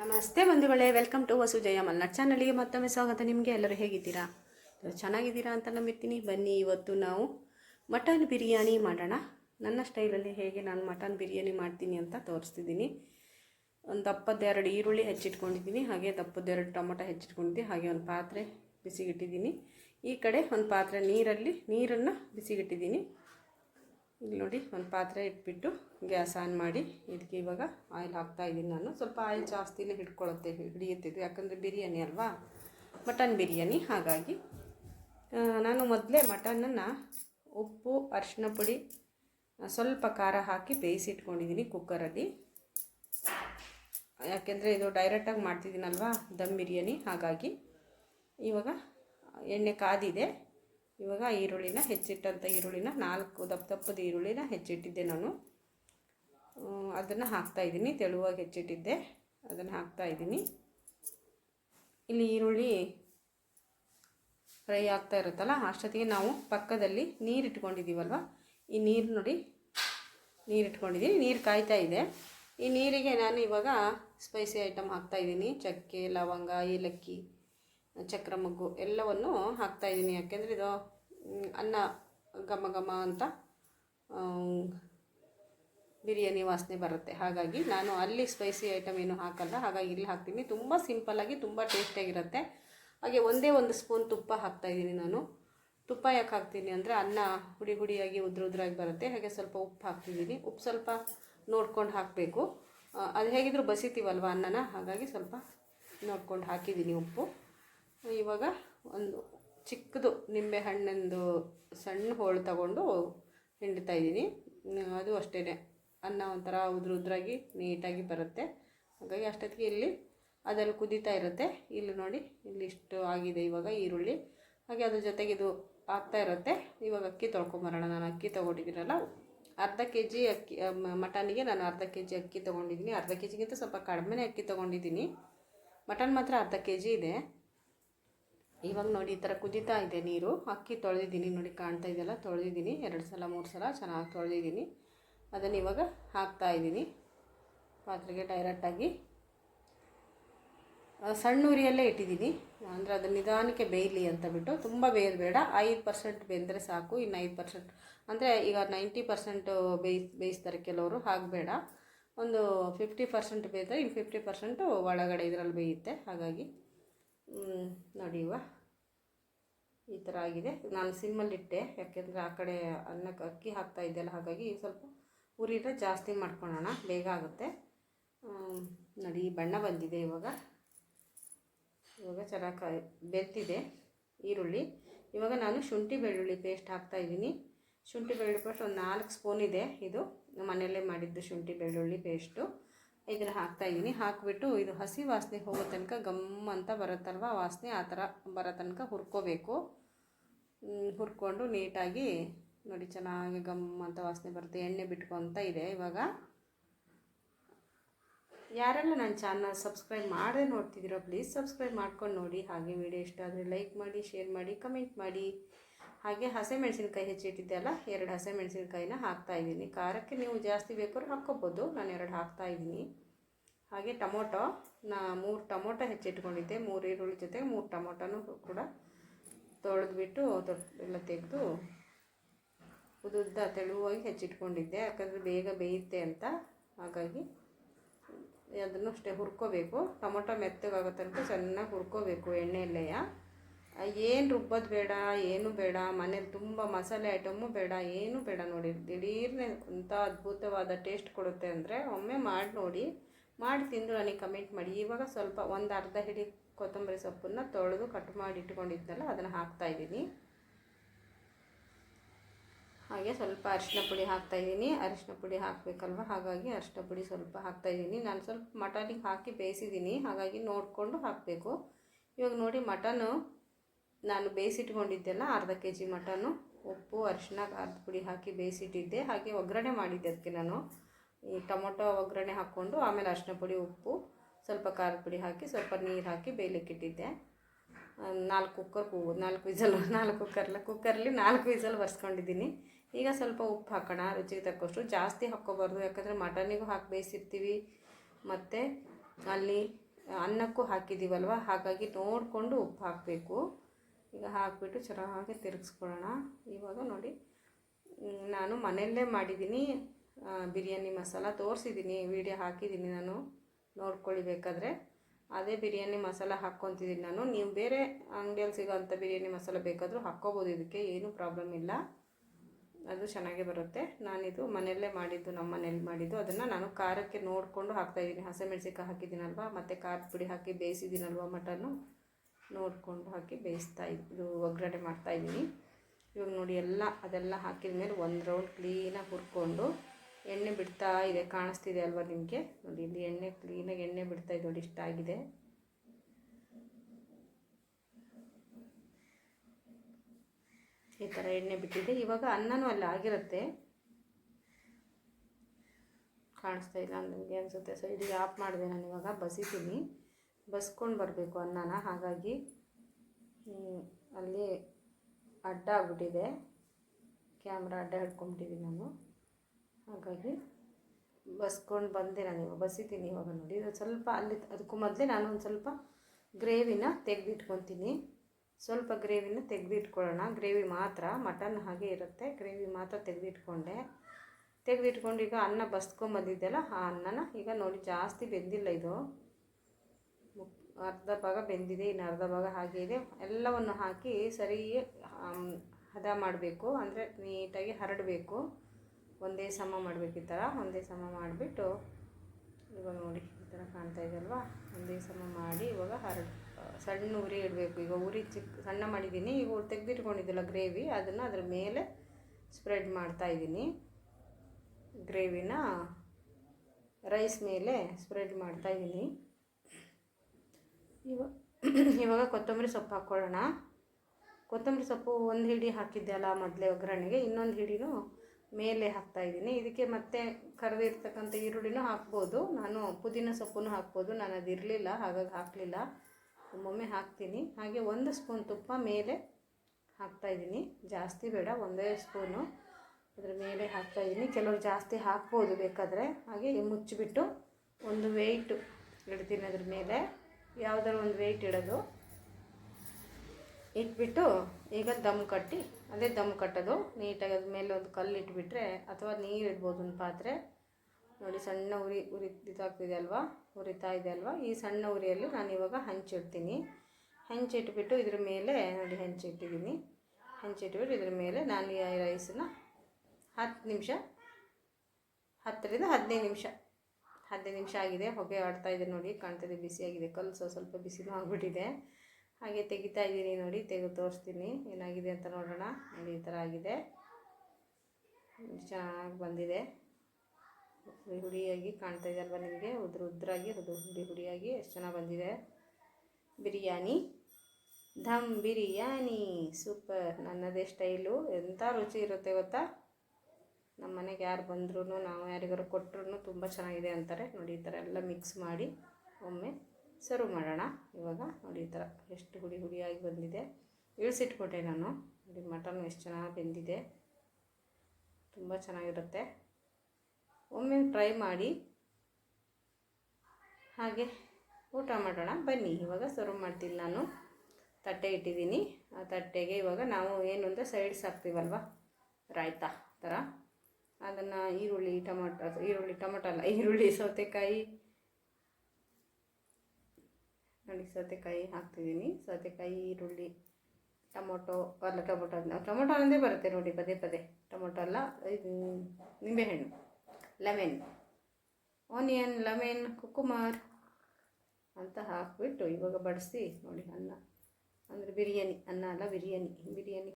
ನಮಸ್ತೆ ಬಂಧುಗಳೇ welcome to Vasu Jaya Malnad ಚಾನಲ್ಗೆ ಮತ್ತೊಮ್ಮೆ ಸ್ವಾಗತ ನಿಮಗೆ, ಎಲ್ಲರೂ ಹೇಗಿದ್ದೀರಾ? ಚೆನ್ನಾಗಿದ್ದೀರಾ ಅಂತ ನಂಬಿರ್ತೀನಿ. ಬನ್ನಿ, ಇವತ್ತು ನಾವು ಮಟನ್ ಬಿರಿಯಾನಿ ಮಾಡೋಣ. ನನ್ನ ಸ್ಟೈಲಲ್ಲಿ ಹೇಗೆ ನಾನು ಮಟನ್ ಬಿರಿಯಾನಿ ಮಾಡ್ತೀನಿ ಅಂತ ತೋರಿಸ್ತಿದ್ದೀನಿ. ಒಂದು ದಪ್ಪದ್ದೆರಡು ಈರುಳ್ಳಿ ಹೆಚ್ಚಿಟ್ಕೊಂಡಿದ್ದೀನಿ, ಹಾಗೆ ದಪ್ಪದ್ದೆರಡು ಟೊಮೊಟೊ ಹೆಚ್ಚಿಟ್ಕೊಂಡಿದ್ದೀನಿ, ಹಾಗೆ ಒಂದು ಪಾತ್ರೆ ಬಿಸಿಗಿಟ್ಟಿದ್ದೀನಿ. ಈ ಕಡೆ ಒಂದು ಪಾತ್ರೆ ನೀರಲ್ಲಿ, ನೀರನ್ನು ಬಿಸಿಗಿಟ್ಟಿದ್ದೀನಿ. ಇಲ್ಲಿ ನೋಡಿ ಒಂದು ಪಾತ್ರೆ ಇಟ್ಬಿಟ್ಟು ಗ್ಯಾಸ್ ಆನ್ ಮಾಡಿ ಇದಕ್ಕೆ ಇವಾಗ ಆಯಿಲ್ ಹಾಕ್ತಾ ಇದ್ದೀನಿ ನಾನು. ಸ್ವಲ್ಪ ಆಯಿಲ್ ಜಾಸ್ತಿನೇ ಹಿಡ್ಕೊಳ್ಳುತ್ತೆ ಹಿಡಿಯುತ್ತಿದ್ದು ಯಾಕಂದರೆ ಬಿರಿಯಾನಿ ಅಲ್ವಾ? ಮಟನ್ ಬಿರಿಯಾನಿ, ಹಾಗಾಗಿ ನಾನು ಮೊದಲೇ ಮಟನನ್ನು ಉಪ್ಪು ಅರಿಶಿನ ಪುಡಿ, ಸ್ವಲ್ಪ ಖಾರ ಹಾಕಿ ಬೇಯಿಸಿಟ್ಕೊಂಡಿದ್ದೀನಿ ಕುಕ್ಕರಲ್ಲಿ. ಯಾಕೆಂದರೆ ಇದು ಡೈರೆಕ್ಟಾಗಿ ಮಾಡ್ತಿದ್ದೀನಲ್ವಾ ದಮ್ ಬಿರಿಯಾನಿ, ಹಾಗಾಗಿ ಇವಾಗ ಎಣ್ಣೆ ಕಾದಿದೆ. ಇವಾಗ ಈರುಳ್ಳಿನ ಹೆಚ್ಚಿಟ್ಟಂಥ ಈರುಳ್ಳಿನ ನಾಲ್ಕು ದಪ್ಪ ದಪ್ಪದ ಈರುಳ್ಳಿನ ಹೆಚ್ಚಿಟ್ಟಿದ್ದೆ ನಾನು. ಅದನ್ನು ಹಾಕ್ತಾಯಿದ್ದೀನಿ ತೆಳುವಾಗಿ ಹೆಚ್ಚಿಟ್ಟಿದ್ದೆ. ಅದನ್ನು ಹಾಕ್ತಾಯಿದ್ದೀನಿ ಇಲ್ಲಿ ಈರುಳ್ಳಿ ಫ್ರೈ ಆಗ್ತಾ ಇರುತ್ತಲ್ಲ, ಅಷ್ಟೊತ್ತಿಗೆ ನಾವು ಪಕ್ಕದಲ್ಲಿ ನೀರು ಇಟ್ಕೊಂಡಿದ್ದೀವಲ್ವ? ಈ ನೀರು ನೋಡಿ, ನೀರು ಇಟ್ಕೊಂಡಿದ್ದೀನಿ. ನೀರು ಕಾಯ್ತಾ ಇದೆ. ಈ ನೀರಿಗೆ ನಾನು ಇವಾಗ ಸ್ಪೈಸಿ ಐಟಮ್ ಹಾಕ್ತಾಯಿದ್ದೀನಿ ಚಕ್ಕೆ, ಲವಂಗ, ಏಲಕ್ಕಿ. ಚಕ್ರ ಮಗ್ಗು ಎಲ್ಲವನ್ನು ಹಾಕ್ತಾಯಿದ್ದೀನಿ ಯಾಕೆಂದರೆ ಇದು ಅನ್ನ ಘಮ ಘಮ ಅಂತ ಬಿರಿಯಾನಿ ವಾಸನೆ ಬರುತ್ತೆ. ಹಾಗಾಗಿ ನಾನು ಅಲ್ಲಿ ಸ್ಪೈಸಿ ಐಟಮ್ ಏನು ಹಾಕಲ್ಲ. ಹಾಗಾಗಿ ಇಲ್ಲಿ ಹಾಕ್ತೀನಿ. ತುಂಬ ಸಿಂಪಲ್ಲಾಗಿ ತುಂಬ ಟೇಸ್ಟಿಯಾಗಿರುತ್ತೆ ಹಾಗೆ ಒಂದೇ ಒಂದು ಸ್ಪೂನ್ ತುಪ್ಪ ಹಾಕ್ತಾಯಿದ್ದೀನಿ ನಾನು. ತುಪ್ಪ ಯಾಕೆ ಹಾಕ್ತೀನಿ ಅಂದರೆ ಅನ್ನ ಹುಡಿ ಹುಡಿಯಾಗಿ ಉದ್ರ ಉದ್ರಾಗಿ ಬರುತ್ತೆ. ಹಾಗೆ ಸ್ವಲ್ಪ ಉಪ್ಪು ಹಾಕ್ತಿದ್ದೀನಿ. ಉಪ್ಪು ಸ್ವಲ್ಪ ನೋಡ್ಕೊಂಡು ಹಾಕಬೇಕು. ಅದು ಹೇಗಿದ್ರೂ ಬಸಿತೀವಲ್ವ ಅನ್ನನ? ಹಾಗಾಗಿ ಸ್ವಲ್ಪ ನೋಡ್ಕೊಂಡು ಹಾಕಿದ್ದೀನಿ ಉಪ್ಪು. ಇವಾಗ ಒಂದು ಚಿಕ್ಕದು ನಿಂಬೆ ಹಣ್ಣಿಂದು ಸಣ್ಣ ಹೋಳು ತಗೊಂಡು ಹಿಂಡ್ತಾ ಇದ್ದೀನಿ. ಅದು ಅಷ್ಟೇ ಅನ್ನ ಒಂಥರ ಉದ್ರ ಉದ್ರಾಗಿ ನೀಟಾಗಿ ಬರುತ್ತೆ. ಹಾಗಾಗಿ ಅಷ್ಟೊತ್ತಿಗೆ ಇಲ್ಲಿ ಅದರಲ್ಲಿ ಕುದೀತಾ ಇರುತ್ತೆ. ಇಲ್ಲಿ ನೋಡಿ, ಇಲ್ಲಿ ಇಷ್ಟು ಆಗಿದೆ ಇವಾಗ ಈರುಳ್ಳಿ. ಹಾಗೆ ಅದ್ರ ಜೊತೆಗೆ ಇದು ಆಗ್ತಾ ಇರುತ್ತೆ. ಇವಾಗ ಅಕ್ಕಿ ತೊಳ್ಕೊಂಬರೋಣ. ನಾನು ಅಕ್ಕಿ ತೊಗೊಂಡಿದ್ದೀನಲ್ಲ, ಅರ್ಧ ಕೆ ಜಿ ಅಕ್ಕಿ ಮಟನ್ಗೆ ನಾನು ಅರ್ಧ ಕೆ ಜಿ ಅಕ್ಕಿ ತೊಗೊಂಡಿದ್ದೀನಿ. ಅರ್ಧ ಕೆ ಜಿಗಿಂತ ಸ್ವಲ್ಪ ಕಡಿಮೆ ಅಕ್ಕಿ ತೊಗೊಂಡಿದ್ದೀನಿ. ಮಟನ್ ಮಾತ್ರ ಅರ್ಧ ಕೆ ಜಿ ಇದೆ. ಇವಾಗ ನೋಡಿ ಈ ಥರ ಕುದೀತಾ ಇದೆ ನೀರು. ಅಕ್ಕಿ ತೊಳೆದಿದ್ದೀನಿ ನೋಡಿ ಕಾಣ್ತಾ ಇದೆಯಲ್ಲ, ತೊಳೆದಿದ್ದೀನಿ. ಎರಡು ಸಲ, ಮೂರು ಸಲ ಚೆನ್ನಾಗಿ ತೊಳೆದಿದ್ದೀನಿ. ಅದನ್ನು ಇವಾಗ ಹಾಕ್ತಾ ಇದ್ದೀನಿ. ಪಾತ್ರೆಗೆ ಡೈರೆಕ್ಟಾಗಿ ಸಣ್ಣ ಉರಿಯಲ್ಲೇ ಇಟ್ಟಿದ್ದೀನಿ. ಅಂದರೆ ಅದು ನಿಧಾನಕ್ಕೆ ಬೇಯಲಿ ಅಂತ ಬಿಟ್ಟು ತುಂಬ ಬೇಯೋದು ಬೇಡ ಐದು ಪರ್ಸೆಂಟ್ ಬೆಂದರೆ ಸಾಕು, ಇನ್ನು ಐದು ಪರ್ಸೆಂಟ್ ಅಂದರೆ ಈಗ ನೈಂಟಿ ಪರ್ಸೆಂಟು ಬೇಯಿಸಿ ಬೇಯಿಸ್ತಾರೆ ಕೆಲವರು, ಹಾಗಬೇಡ. ಒಂದು ಫಿಫ್ಟಿ ಪರ್ಸೆಂಟ್ ಬೇಯಿದ್ರೆ ಇನ್ನು ಫಿಫ್ಟಿ ಪರ್ಸೆಂಟು ಒಳಗಡೆ ಇದರಲ್ಲಿ ಬೇಯುತ್ತೆ. ಹಾಗಾಗಿ ಮ್, ನೋಡಿ ಇವ ಈ ಥರ ಆಗಿದೆ. ನಾನು ಸಿಮ್ಮಲ್ಲಿಟ್ಟೆ ಯಾಕೆಂದರೆ ಆ ಕಡೆ ಅನ್ನಕ್ಕೆ ಅಕ್ಕಿ ಹಾಕ್ತಾ ಇದ್ದಲ್ಲ ಹಾಗಾಗಿ ಸ್ವಲ್ಪ ಉರಿನ ಜಾಸ್ತಿ ಮಾಡ್ಕೊಳ್ಳೋಣ ಬೇಗ ಆಗುತ್ತೆ. ನೋಡಿ ಬಣ್ಣ ಬಂದಿದೆ ಇವಾಗ. ಇವಾಗ ಚೆನ್ನಾಗಿ ಬೆಂತಿದೆ ಈರುಳ್ಳಿ. ಇವಾಗ ನಾನು ಶುಂಠಿ ಬೆಳ್ಳುಳ್ಳಿ ಪೇಸ್ಟ್ ಹಾಕ್ತಾ ಇದ್ದೀನಿ. ಶುಂಠಿ ಬೆಳ್ಳುಳ್ಳಿ ಪೇಸ್ಟ್ ಒಂದು ನಾಲ್ಕು ಸ್ಪೂನ್ ಇದೆ ಇದು. ಮನೆಯಲ್ಲೇ ಮಾಡಿದ್ದು ಶುಂಠಿ ಬೆಳ್ಳುಳ್ಳಿ ಪೇಸ್ಟು ಇದನ್ನು ಹಾಕ್ತಾ ಇದ್ದೀನಿ ಹಾಕಿಬಿಟ್ಟು ಇದು ಹಸಿ ವಾಸನೆ ಹೋಗೋ ತನಕ ಗಮ್ ಅಂತ ಬರುತ್ತಲ್ವ? ವಾಸನೆ ಆ ಥರ ಬರೋ ತನಕ ಹುರ್ಕೋಬೇಕು. ಹುರ್ಕೊಂಡು ನೀಟಾಗಿ ನೋಡಿ ಚೆನ್ನಾಗಿ ಗಮ್ ಅಂತ ವಾಸನೆ ಬರುತ್ತೆ. ಎಣ್ಣೆ ಬಿಟ್ಕೊತ ಇದೆ ಇವಾಗ. ಯಾರೆಲ್ಲ ನನ್ನ ಚಾನಲ್ ಸಬ್ಸ್ಕ್ರೈಬ್ ಮಾಡದೆ ನೋಡ್ತಿದ್ದೀರೋ, ಪ್ಲೀಸ್ ಸಬ್ಸ್ಕ್ರೈಬ್ ಮಾಡ್ಕೊಂಡು ನೋಡಿ. ಹಾಗೆ ವಿಡಿಯೋ ಇಷ್ಟ ಆದರೆ ಲೈಕ್ ಮಾಡಿ, ಶೇರ್ ಮಾಡಿ, ಕಮೆಂಟ್ ಮಾಡಿ. ಹಾಗೆ ಹಸಿಮೆಣಸಿನ್ಕಾಯಿ ಹೆಚ್ಚಿಟ್ಟಿದ್ದೆ ಅಲ್ಲ, ಎರಡು ಹಸಿಮೆಣಸಿನ್ಕಾಯಿನ ಹಾಕ್ತಾ ಇದ್ದೀನಿ. ಖಾರಕ್ಕೆ ನೀವು ಜಾಸ್ತಿ ಬೇಕಾದ್ರೂ ಹಾಕ್ಕೋಬೋದು, ನಾನು ಎರಡು ಹಾಕ್ತಾ ಇದ್ದೀನಿ. ಹಾಗೆ ಟೊಮೊಟೊ, ನಾ ಮೂರು ಟೊಮೊಟೊ ಹೆಚ್ಚಿಟ್ಕೊಂಡಿದ್ದೆ, ಮೂರು ಈರುಳ್ಳಿ ಜೊತೆಗೆ ಮೂರು ಟೊಮೊಟೊನೂ ಕೂಡ ತೊಳೆದ್ಬಿಟ್ಟು ಎಲ್ಲ ತೆಗೆದು ಉದ್ದುದ್ದ ತೆಳುವಾಗಿ ಹೆಚ್ಚಿಟ್ಕೊಂಡಿದ್ದೆ. ಯಾಕಂದರೆ ಬೇಗ ಬೇಯುತ್ತೆ ಅಂತ, ಹಾಗಾಗಿ ಅದನ್ನು ಅಷ್ಟೇ ಹುರ್ಕೋಬೇಕು. ಟೊಮೊಟೊ ಮೆತ್ತಗಾಗೋ ತನಕ ಚೆನ್ನಾಗಿ ಹುರ್ಕೋಬೇಕು ಎಣ್ಣೆಯಲ್ಲೆಯ ಏನು ರುಬ್ಬೋದು ಬೇಡ, ಏನು ಬೇಡ, ಮನೇಲಿ ತುಂಬ ಮಸಾಲೆ ಐಟಮು ಬೇಡ, ಏನು ಬೇಡ ನೋಡಿ. ದಿಢೀರ್ನೆ ಅಂಥ ಅದ್ಭುತವಾದ ಟೇಸ್ಟ್ ಕೊಡುತ್ತೆ ಅಂದರೆ ಒಮ್ಮೆ ಮಾಡಿ ನೋಡಿ. ಮಾಡಿ ತಿಂದು ನನಗೆ ಕಮೆಂಟ್ ಮಾಡಿ. ಇವಾಗ ಸ್ವಲ್ಪ ಒಂದು ಅರ್ಧ ಹಿಡಿ ಕೊತ್ತಂಬರಿ ಸೊಪ್ಪನ್ನು ತೊಳೆದು ಕಟ್ ಮಾಡಿ ಇಟ್ಕೊಂಡಿದ್ದಲ್ಲ ಅದನ್ನು ಹಾಕ್ತಾಯಿದ್ದೀನಿ ಹಾಗೆ ಸ್ವಲ್ಪ ಅರಿಶಿನ ಪುಡಿ ಹಾಕ್ತಾಯಿದ್ದೀನಿ ಅರಿಶಿನ ಪುಡಿ ಹಾಕಬೇಕಲ್ವ? ಹಾಗಾಗಿ ಅರಿಶಿನ ಪುಡಿ ಸ್ವಲ್ಪ ಹಾಕ್ತಾಯಿದ್ದೀನಿ ನಾನು ಸ್ವಲ್ಪ ಮಟನಿಗೆ ಹಾಕಿ ಬೇಯಿಸಿದ್ದೀನಿ. ಹಾಗಾಗಿ ನೋಡಿಕೊಂಡು ಹಾಕಬೇಕು. ಇವಾಗ ನೋಡಿ ಮಟನು ನಾನು ಬೇಯಿಸಿಟ್ಕೊಂಡಿದ್ದೆಲ್ಲ ಅರ್ಧ ಕೆ ಜಿ ಮಟನು, ಉಪ್ಪು ಅರಿಶಿನ ಖಾರದ ಪುಡಿ ಹಾಕಿ ಬೇಯಿಸಿಟ್ಟಿದ್ದೆ. ಹಾಗೆ ಒಗ್ಗರಣೆ ಮಾಡಿದ್ದೆ ಅದಕ್ಕೆ ನಾನು. ಈ ಟೊಮೊಟೊ ಒಗ್ಗರಣೆ ಹಾಕ್ಕೊಂಡು, ಆಮೇಲೆ ಅರಿಶಿನ ಪುಡಿ, ಉಪ್ಪು, ಸ್ವಲ್ಪ ಖಾರದ ಪುಡಿ ಹಾಕಿ, ಸ್ವಲ್ಪ ನೀರು ಹಾಕಿ ಬೇಯಲಿಕ್ಕಿಟ್ಟಿದ್ದೆ ನಾಲ್ಕು ಕುಕ್ಕರ್ ಕೂ ನಾಲ್ಕು ವಿಸಲ್, ನಾಲ್ಕು ಕುಕ್ಕರ್ಲ ಕುಕ್ಕರಲ್ಲಿ ನಾಲ್ಕು ವಿಸಲ್ ಬರ್ಸ್ಕೊಂಡಿದ್ದೀನಿ. ಈಗ ಸ್ವಲ್ಪ ಉಪ್ಪು ಹಾಕೋಣ, ರುಚಿಗೆ ತಕ್ಕಷ್ಟು. ಜಾಸ್ತಿ ಹಾಕ್ಕೋಬಾರ್ದು, ಯಾಕಂದರೆ ಮಟನಿಗೂ ಹಾಕಿ ಬೇಯಿಸಿರ್ತೀವಿ. ಮತ್ತು ಅಲ್ಲಿ ಅನ್ನಕ್ಕೂ ಹಾಕಿದ್ದೀವಲ್ವ? ಹಾಗಾಗಿ ನೋಡಿಕೊಂಡು ಉಪ್ಪು ಹಾಕಬೇಕು. ಈಗ ಹಾಕಿಬಿಟ್ಟು ಚೆನ್ನಾಗಿ ತಿರುಗಿಸ್ಕೊಳ್ಳೋಣ. ಇವಾಗ ನೋಡಿ, ನಾನು ಮನೆಯಲ್ಲೇ ಮಾಡಿದ್ದೀನಿ ಬಿರಿಯಾನಿ ಮಸಾಲ ತೋರಿಸಿದ್ದೀನಿ, ವಿಡಿಯೋ ಹಾಕಿದ್ದೀನಿ ನಾನು, ನೋಡ್ಕೊಳ್ಳಿ ಬೇಕಾದರೆ. ಅದೇ ಬಿರಿಯಾನಿ ಮಸಾಲ ಹಾಕ್ಕೊತಿದ್ದೀನಿ ನಾನು. ನೀವು ಬೇರೆ ಅಂಗಡಿಯಲ್ಲಿ ಸಿಗೋಂಥ ಬಿರಿಯಾನಿ ಮಸಾಲ ಬೇಕಾದರೂ ಹಾಕ್ಕೋಬೋದು, ಇದಕ್ಕೆ ಏನೂ ಪ್ರಾಬ್ಲಮ್ ಇಲ್ಲ. ಅದು ಚೆನ್ನಾಗೇ ಬರುತ್ತೆ. ನಾನಿದು ಮನೆಯಲ್ಲೇ ಮಾಡಿದ್ದು, ನಮ್ಮ ಮನೇಲಿ ಮಾಡಿದ್ದು. ಅದನ್ನು ನಾನು ಖಾರಕ್ಕೆ ನೋಡಿಕೊಂಡು ಹಾಕ್ತಾಯಿದ್ದೀನಿ ಹಸಿಮೆಣ್ಸಿಕಾಯಿ ಹಾಕಿದ್ದೀನಲ್ವ? ಮತ್ತು ಖಾರದ ಪುಡಿ ಹಾಕಿ ಬೇಯಿಸಿದ್ದೀನಲ್ವ ಮಟನ್ನು? ನೋಡಿಕೊಂಡು ಹಾಕಿ ಬೇಯಿಸ್ತಾ ಇದು ಒಗ್ಗರಣೆ ಮಾಡ್ತಾಯಿದ್ದೀನಿ ಇವಾಗ ನೋಡಿ ಎಲ್ಲ, ಅದೆಲ್ಲ ಹಾಕಿದ ಮೇಲೆ ಒಂದು ರೌಂಡ್ ಕ್ಲೀನಾಗಿ ಹುರ್ಕೊಂಡು ಎಣ್ಣೆ ಬಿಡ್ತಾ ಇದೆ, ಕಾಣಿಸ್ತಿದೆ ಅಲ್ವಾ ನಿಮಗೆ? ನೋಡಿ, ಇಲ್ಲಿ ಎಣ್ಣೆ ಕ್ಲೀನಾಗಿ ಎಣ್ಣೆ ಬಿಡ್ತಾ ಇದೆ ನೋಡಿ, ಇಷ್ಟ ಆಗಿದೆ. ಈ ಥರ ಎಣ್ಣೆ ಬಿಟ್ಟಿದೆ. ಇವಾಗ ಅನ್ನನೂ ಅಲ್ಲಿ ಆಗಿರುತ್ತೆ. ಕಾಣಿಸ್ತಾ ಇಲ್ಲ ನನಗೆ ಅನಿಸುತ್ತೆ. ಸೈಡಿಗೆ ಆಫ್ ಮಾಡಿದೆ ನಾನು ಇವಾಗ, ಬಸಿತೀನಿ. ಬಸ್ಕೊಂಡು ಬರಬೇಕು ಅನ್ನನ. ಹಾಗಾಗಿ ಅಲ್ಲಿ ಅಡ್ಡ ಆಗ್ಬಿಟ್ಟಿದೆ. ಕ್ಯಾಮ್ರಾ ಅಡ್ಡ ಹಿಡ್ಕೊಂಬಿಟ್ಟಿದ್ದೀನಿ ನಾನು. ಹಾಗಾಗಿ ಬಸ್ಕೊಂಡು ಬಂದೆ ನಾನು ಇವಾಗ ಬಸಿತೀನಿ ಇವಾಗ ನೋಡಿ. ಸ್ವಲ್ಪ ಅಲ್ಲಿ, ಅದಕ್ಕೂ ಮೊದಲೇ ನಾನು ಒಂದು ಸ್ವಲ್ಪ ಗ್ರೇವಿನ ತೆಗೆದಿಟ್ಕೊತೀನಿ. ಸ್ವಲ್ಪ ಗ್ರೇವಿನ ತೆಗೆದಿಟ್ಕೊಳ್ಳೋಣ. ಗ್ರೇವಿ ಮಾತ್ರ, ಮಟನ್ ಹಾಗೆ ಇರುತ್ತೆ. ಗ್ರೇವಿ ಮಾತ್ರ ತೆಗೆದಿಟ್ಕೊಂಡೆ. ತೆಗೆದಿಟ್ಕೊಂಡು ಈಗ ಅನ್ನ ಬಸ್ಕೊಂಬಂದಿದ್ದೆಲ್ಲ, ಆ ಅನ್ನನ ಈಗ ನೋಡಿ ಜಾಸ್ತಿ ಬೆಂದಿಲ್ಲ ಇದು. ಅರ್ಧ ಭಾಗ ಬೆಂದಿದೆ, ಇನ್ನು ಅರ್ಧ ಭಾಗ ಹಾಗೆ ಇದೆ. ಎಲ್ಲವನ್ನು ಹಾಕಿ ಸರಿ ಹದ ಮಾಡಬೇಕು. ಅಂದರೆ ನೀಟಾಗಿ ಹರಡಬೇಕು. ಒಂದೇ ಸಮ ಮಾಡಬೇಕು ಈ ಥರ. ಒಂದೇ ಸಮ ಮಾಡಿಬಿಟ್ಟು, ಇವಾಗ ನೋಡಿ, ಈ ಥರ ಕಾಣ್ತಾ ಇದೆಯಲ್ವಾ ಒಂದೇ ಸಮ ಮಾಡಿ ಇವಾಗ ಹರಡು, ಸಣ್ಣ ಉರಿ ಇಡಬೇಕು. ಈಗ ಉರಿ ಚಿಕ್ಕ ಸಣ್ಣ ಮಾಡಿದ್ದೀನಿ. ಈಗ ತೆಗೆದಿಟ್ಕೊಂಡಿದ್ದಿಲ್ಲ ಗ್ರೇವಿ, ಅದನ್ನು ಅದ್ರ ಮೇಲೆ ಸ್ಪ್ರೆಡ್ ಮಾಡ್ತಾ ಇದ್ದೀನಿ. ಗ್ರೇವಿನ ರೈಸ್ ಮೇಲೆ ಸ್ಪ್ರೆಡ್ ಮಾಡ್ತಾ ಇದ್ದೀನಿ ಇವಾಗ ಕೊತ್ತಂಬರಿ ಸೊಪ್ಪು ಹಾಕ್ಕೊಳ್ಳೋಣ ಕೊತ್ತಂಬರಿ ಸೊಪ್ಪು ಒಂದು ಹಿಡಿ ಹಾಕಿದ್ದೆ ಅಲ್ಲ ಮೊದಲೇ ಒಗ್ಗರಣೆಗೆ, ಇನ್ನೊಂದು ಹಿಡಿನೂ ಮೇಲೆ ಹಾಕ್ತಾ ಇದ್ದೀನಿ. ಇದಕ್ಕೆ ಮತ್ತೆ ಕರೆದಿರ್ತಕ್ಕಂಥ ಈರುಳ್ಳಿನೂ ಹಾಕ್ಬೋದು. ನಾನು ಪುದೀನ ಸೊಪ್ಪನ್ನು ಹಾಕ್ಬೋದು. ನಾನು ಅದು ಇರಲಿಲ್ಲ, ಹಾಗಾಗಿ ಹಾಕಲಿಲ್ಲ. ಒಮ್ಮೊಮ್ಮೆ ಹಾಕ್ತೀನಿ. ಹಾಗೆ ಒಂದು ಸ್ಪೂನ್ ತುಪ್ಪ ಮೇಲೆ ಹಾಕ್ತಾ ಇದ್ದೀನಿ. ಜಾಸ್ತಿ ಬೇಡ, ಒಂದೇ ಸ್ಪೂನು ಅದ್ರ ಮೇಲೆ ಹಾಕ್ತಾ ಇದ್ದೀನಿ. ಕೆಲವರು ಜಾಸ್ತಿ ಹಾಕ್ಬೋದು ಬೇಕಾದರೆ. ಹಾಗೆ ಮುಚ್ಚಿಬಿಟ್ಟು ಒಂದು ವೆಯ್ಟು ಇಡ್ತೀನಿ ಅದ್ರ ಮೇಲೆ. ಯಾವುದಾದ್ರು ಒಂದು ವೆಯ್ಟ್ ಇಡೋದು. ಇಟ್ಬಿಟ್ಟು ಈಗ ದಮ್ ಕಟ್ಟಿ, ಅದೇ ದಮ್ ಕಟ್ಟೋದು. ನೀಟಾಗಿ ಅದ್ರ ಮೇಲೆ ಒಂದು ಕಲ್ಲು ಇಟ್ಬಿಟ್ರೆ, ಅಥವಾ ನೀರು ಇಡ್ಬೋದು ಒಂದು ಪಾತ್ರೆ. ನೋಡಿ ಸಣ್ಣ ಉರಿ ಉರಿ ಇದಾಗ್ತಿದೆ ಅಲ್ವಾ? ಉರಿತಾ ಇದೆ ಅಲ್ವಾ? ಈ ಸಣ್ಣ ಉರಿಯಲ್ಲಿ ನಾನು ಇವಾಗ ಹಂಚಿಡ್ತೀನಿ ಹಂಚಿಟ್ಬಿಟ್ಟು ಇದ್ರ ಮೇಲೆ, ನೋಡಿ ಹಂಚಿಟ್ಟಿದ್ದೀನಿ ಹಂಚಿಟ್ಬಿಟ್ಟು ಇದ್ರ ಮೇಲೆ ನಾನು ಈ ರೈಸನ್ನ ಹತ್ತು ನಿಮಿಷ, ಹತ್ತರಿಂದ ಹದಿನೈದು ನಿಮಿಷ ಹದಿನೈದು ನಿಮಿಷ ಆಗಿದೆ, ಹೊಗೆ ಆಡ್ತಾ ಇದೆ ನೋಡಿ, ಕಾಣ್ತಿದೆ ಬಿಸಿಯಾಗಿದೆ ಕಲ್ಲು ಸ್ವಲ್ಪ ಸ್ವಲ್ಪ ಬಿಸಿನೂ ಆಗಿಬಿಟ್ಟಿದೆ. ಹಾಗೆ ತೆಗಿತಾ ಇದ್ದೀನಿ ನೋಡಿ, ತೆಗೆದು ತೋರಿಸ್ತೀನಿ, ಏನಾಗಿದೆ ಅಂತ ನೋಡೋಣ, ನೋಡಿ ಈ ಥರ ಆಗಿದೆ. ಚೆನ್ನಾಗಿ ಬಂದಿದೆ. ಹುಡಿ ಹುಡಿಯಾಗಿ ಕಾಣ್ತಾ ಇದೆ ಅಲ್ವಾ ನಿಮಗೆ? ಉದ್ರ ಉದ್ರಾಗಿ, ಅದು ಹುಡಿ ಹುಡಿಯಾಗಿ ಎಷ್ಟು ಚೆನ್ನಾಗಿ ಬಂದಿದೆ. ಬಿರಿಯಾನಿ, ಧಮ್ ಬಿರಿಯಾನಿ, ಸೂಪರ್. ನನ್ನದೇ ಸ್ಟೈಲು ಎಂಥ ರುಚಿ ಇರುತ್ತೆ ಗೊತ್ತಾ? ನಮ್ಮ ಮನೆಗೆ ಯಾರು ಬಂದ್ರೂ ನಾವು ಯಾರಿಗಾರು ಕೊಟ್ಟರು ತುಂಬ ಚೆನ್ನಾಗಿದೆ ಅಂತಾರೆ. ನೋಡಿ, ಈ ಥರ ಎಲ್ಲ ಮಿಕ್ಸ್ ಮಾಡಿ ಒಮ್ಮೆ ಸರ್ವ್ ಮಾಡೋಣ. ಇವಾಗ ನೋಡಿ, ಈ ಥರ ಎಷ್ಟು ಹುಡಿ ಹುಡಿಯಾಗಿ ಬಂದಿದೆ. ಇಳಿಸಿಟ್ಕೊಟ್ಟೆ ನಾನು. ನೋಡಿ ಮಟನ್ ಎಷ್ಟು ಚೆನ್ನಾಗಿ ಬೆಂದಿದೆ. ತುಂಬ ಚೆನ್ನಾಗಿರುತ್ತೆ. ಒಮ್ಮೆ ಟ್ರೈ ಮಾಡಿ ಹಾಗೆ ಊಟ ಮಾಡೋಣ. ಬನ್ನಿ, ಇವಾಗ ಸರ್ವ್ ಮಾಡ್ತೀನಿ ನಾನು. ತಟ್ಟೆ ಇಟ್ಟಿದ್ದೀನಿ. ಆ ತಟ್ಟೆಗೆ ಇವಾಗ ನಾವು ಏನು ಅಂದರೆ ಸೈಡ್ಸ್ ಹಾಕ್ತೀವಲ್ವ ರಾಯ್ತಾ ಥರ ಅದನ್ನು ಈರುಳ್ಳಿ, ಟೊಮೊಟೊ ಈರುಳ್ಳಿ, ಟೊಮೊಟೊ ಅಲ್ಲ, ಈರುಳ್ಳಿ, ಸೌತೆಕಾಯಿ. ನೋಡಿ, ಸೌತೆಕಾಯಿ ಹಾಕ್ತಿದ್ದೀನಿ. ಸೌತೆಕಾಯಿ, ಈರುಳ್ಳಿ, ಟೊಮೊಟೊ, ಅಲ್ಲ, ಟೊಮೊಟೊ ಟೊಮೊಟೊ ಅನ್ನೋದೇ ಬರುತ್ತೆ ನೋಡಿ, ಪದೇ ಪದೇ. ಟೊಮೊಟೊ ಅಲ್ಲ, ಇದು ನಿಂಬೆಹಣ್ಣು, ಲೆಮೆನ್, ಆನಿಯನ್, ಲೆಮೆನ್, ಕುಕುಮಾರ್ ಅಂತ ಹಾಕಿಬಿಟ್ಟು ಇವಾಗ ಬಡಿಸಿ ನೋಡಿ, ಅನ್ನ. ಅಂದರೆ ಬಿರಿಯಾನಿ, ಅನ್ನ ಅಲ್ಲ, ಬಿರಿಯಾನಿ ಬಿರಿಯಾನಿ.